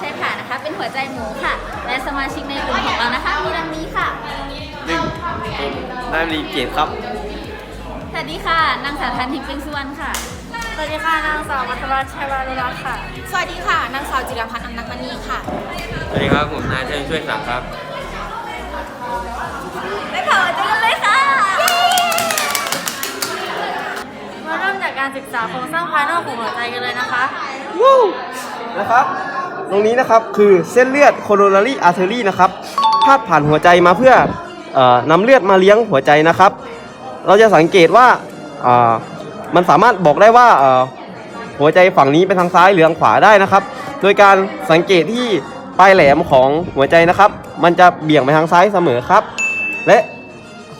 โดยหัวใจที่เราใช้ผ่านนะคะ เป็นหัวใจหมูค่ะ และสมาชิกในกลุ่มของเรานะคะ มีดังนี้ค่ะ หนึ่งนายมรีเกียรติครับ สวัสดีค่ะ นางสาวทันทิพย์เป็นสุวรรณค่ะ สวัสดีค่ะ นางสาวมัทวัชชัยวารุรัตน์ค่ะ สวัสดีค่ะ นางสาวจิรพัฒน์อำนักมณีค่ะ สวัสดีครับ ผมนายเทนช่วยศักดิ์ครับไม่ขอเจอกันเลยค่ะ มาเริ่มจากการศึกษาโครงสร้างภายนอกของหัวใจกันเลยนะคะวู้นะครับ ตรงนี้นะครับคือเส้นเลือด coronary artery นะครับพาดผ่านหัวใจมาเพื่อเออนำเลือดมาเลี้ยงหัวใจนะครับ เราจะสังเกตว่าเอ่อมันสามารถบอกได้ว่าเอ่อหัวใจฝั่งนี้ไปทางซ้ายหรือทางขวาได้นะครับ โดยการสังเกตที่ปลายแหลมของหัวใจนะครับ มันจะเบี่ยงไปทางซ้ายเสมอครับ และ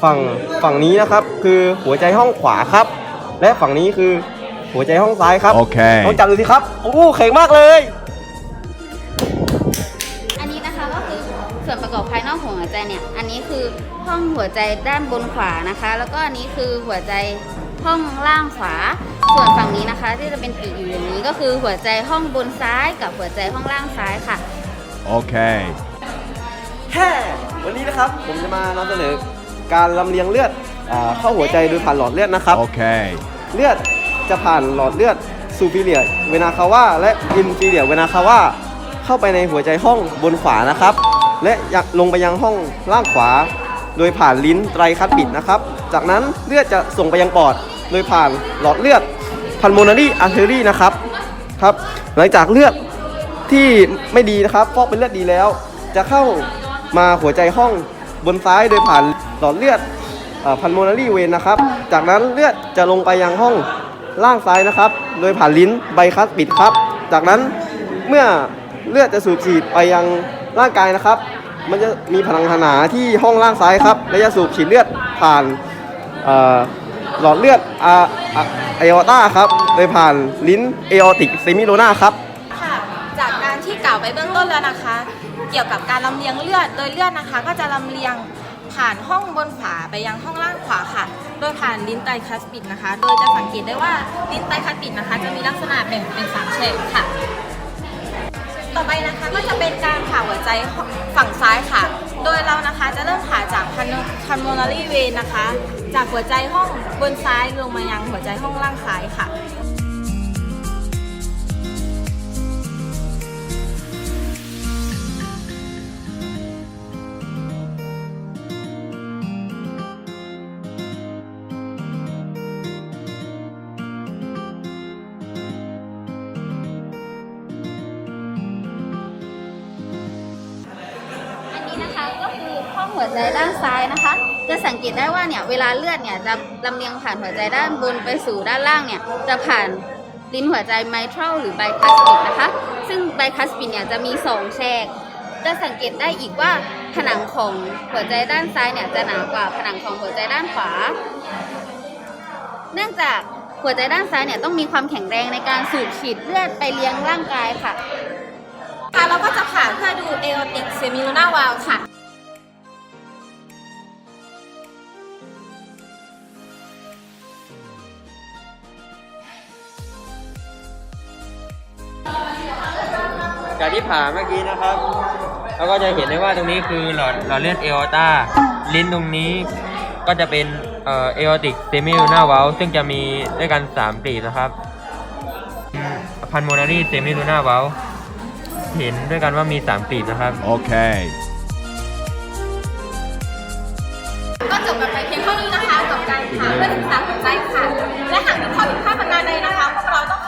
ฝั่งฝั่งนี้นะครับคือหัวใจห้องขวาครับ และฝั่งนี้คือหัวใจห้องซ้ายครับ โอเคลองจับดูสิครับ โอ้โหเข่งมากเลย ส่วนประกอบภายนอกของหัวใจเนี่ย อันนี้คือห้องหัวใจด้านบนขวานะคะ แล้วก็อันนี้คือหัวใจห้องล่างขวา ส่วนฝั่งนี้นะคะ ที่จะเป็นปีกอยู่อย่างนี้ก็คือหัวใจห้องบนซ้ายกับหัวใจห้องล่างซ้ายค่ะ Okay. แฮ่วันนี้นะครับผมจะมานำเสนอการลำเลียงเลือดอ่าเข้าหัวใจโดยผ่านหลอดเลือดนะครับ Okay. เลือดจะผ่านหลอดเลือดซูฟิเลียเวนาคาวาและอินฟิเลียเวนาคาวาเข้าไปในหัวใจห้องบนขวานะครับ และยังลงไปยังห้องล่างขวา โดยผ่านลิ้นไตรคัดปิดนะครับ จากนั้นเลือดจะส่งไปยังปอด โดยผ่านหลอดเลือดพันโมนารีอาร์เทอรี่นะครับครับ หลังจากเลือดที่ไม่ดีนะครับฟอกเป็นเลือดดีแล้ว จะเข้ามาหัวใจห้องบนซ้ายโดยผ่านหลอดเลือดพันโมนารีเวนนะครับ จากนั้นเลือดจะลงไปยังห้องล่างซ้ายนะครับ โดยผ่านลิ้นไบคัสปิดครับ จากนั้นเมื่อเลือดจะสูบฉีดไปยัง ร่างกายนะครับ มันจะมีพลังหนาที่ห้องล่างซ้ายครับและจะสูบฉีดเลือดผ่านหลอดเลือดอะอะไอออต้าครับโดยผ่านลิ้นเอออติกเซมิโลนาครับค่ะจากการที่กล่าวไปเบื้องต้นแล้วนะคะ เกี่ยวกับการลำเลียงเลือด โดยเลือดนะคะ ก็จะลำเลียงผ่านห้องบนขวาไปยังห้องล่างขวาค่ะ โดยผ่านลิ้นไตคัสปิดนะคะ โดยจะสังเกตได้ว่าลิ้นไตคัสปิดนะคะ จะมีลักษณะแบ่งเป็นสามเฉดค่ะ ต่อไปนะคะก็จะเป็นการผ่าหัวใจฝั่งซ้ายค่ะ โดยเรานะคะจะเริ่มผ่าจากคันโมนารีเวนนะคะ จากหัวใจห้องบนซ้ายลงมายังหัวใจห้องล่างซ้ายค่ะ้องหัวใจด้านซ้ายนะคะ จะสังเกตได้ว่าเนี่ยเวลาเลือดเนี่ยจะลำเลียงผ่านหัวใจด้านบนไปสู่ด้านล่างเนี่ยจะผ่านลิ้นหัวใจไมทรัลหรือไบคัสปิดนะคะ ซึ่งไบคัสปิดเนี่ยจะมีสองแฉกจะสังเกตได้อีกว่าผนังของหัวใจด้านซ้ายเนี่ยจะหนากว่าผนังของหัวใจด้านขวา เนื่องจากหัวใจด้านซ้ายเนี่ยต้องมีความแข็งแรงในการสูบฉีดเลือดไปเลี้ยงร่างกายค่ะค่ะเราก็จะผ่าเพื่อดูเอโอติกเซมิโลนาวาลค่ะ จากที่ผ่าเมื่อกี้นะครับเราก็จะเห็นได้ว่าตรงนี้คือหลอดหลอดเลือดเอออตาลิ้นตรงนี้ก็จะเป็นเอ่ออออติกเซมิลูน่าวาลซึ่งจะมีด้วยกัน3กลีบนะครับพันโมนารีเซมิลูน่าวาลเห็นด้วยกันว่ามี3กลีบนะครับโอเคก็จบแบบเพียงเท่านี้นะคะกับการถามเพื่อศึกษาหัวใจค่ะและหากมีข้อผิดพลาดประการใดนะคะพวกเราต้อง